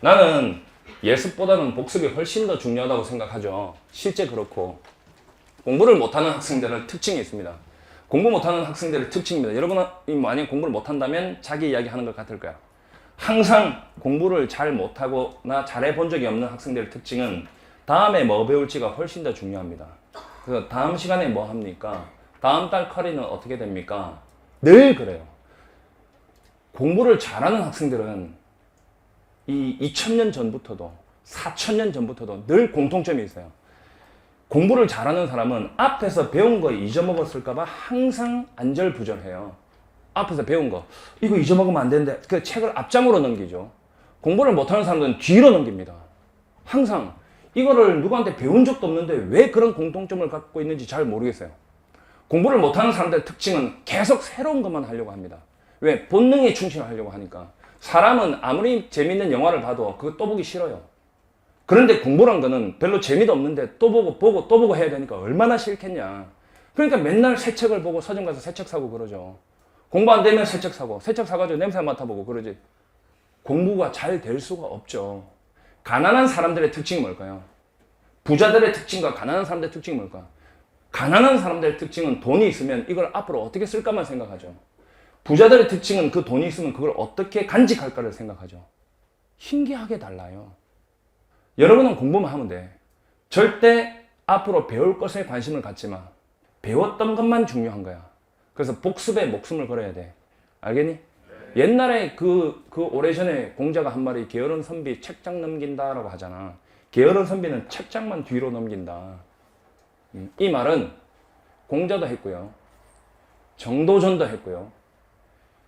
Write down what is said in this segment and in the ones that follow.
나는 예습보다는 복습이 훨씬 더 중요하다고 생각하죠. 실제 그렇고 공부를 못하는 학생들은 특징이 있습니다. 공부 못하는 학생들의 특징입니다. 여러분이 만약 공부를 못한다면 자기 이야기 하는 것 같을 거야. 항상 공부를 잘 못하거나 잘해 본 적이 없는 학생들의 특징은 다음에 뭐 배울지가 훨씬 더 중요합니다. 그래서 다음 시간에 뭐 합니까? 다음 달 커리는 어떻게 됩니까? 늘 그래요. 공부를 잘하는 학생들은 이 2000년 전부터도 4000년 전부터도 늘 공통점이 있어요. 공부를 잘하는 사람은 앞에서 배운 거 잊어먹었을까봐 항상 안절부절해요. 앞에서 배운 거 이거 잊어먹으면 안 되는데 그 책을 앞장으로 넘기죠. 공부를 못하는 사람들은 뒤로 넘깁니다. 항상 이거를 누구한테 배운 적도 없는데 왜 그런 공통점을 갖고 있는지 잘 모르겠어요. 공부를 못하는 사람들의 특징은 계속 새로운 것만 하려고 합니다. 왜? 본능에 충실하려고 하니까. 사람은 아무리 재밌는 영화를 봐도 그거 또 보기 싫어요. 그런데 공부란 거는 별로 재미도 없는데 또 보고 보고 또 보고 해야 되니까 얼마나 싫겠냐. 그러니까 맨날 새 책을 보고 서점 가서 새 책 사고 그러죠. 공부 안 되면 새 책 사고 새 책 사가지고 냄새 맡아보고 그러지. 공부가 잘 될 수가 없죠. 가난한 사람들의 특징이 뭘까요? 부자들의 특징과 가난한 사람들의 특징이 뭘까? 가난한 사람들의 특징은 돈이 있으면 이걸 앞으로 어떻게 쓸까만 생각하죠. 부자들의 특징은 그 돈이 있으면 그걸 어떻게 간직할까를 생각하죠. 신기하게 달라요. 여러분은 공부만 하면 돼. 절대 앞으로 배울 것에 관심을 갖지 마. 배웠던 것만 중요한 거야. 그래서 복습에 목숨을 걸어야 돼. 알겠니? 옛날에 그, 그 오래전에 공자가 한 말이 게으른 선비 책장 넘긴다라고 하잖아. 게으른 선비는 책장만 뒤로 넘긴다. 음, 이 말은 공자도 했고요. 정도전도 했고요.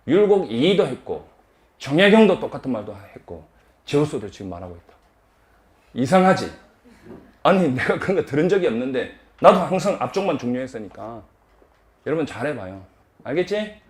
율곡 이이도 했고, 정약용도 똑같은 말도 했고, 제우스도 지금 말하고 있다. 이상하지? 아니, 내가 그런 거 들은 적이 없는데, 나도 항상 앞쪽만 중요했으니까. 여러분 잘해봐요. 알겠지?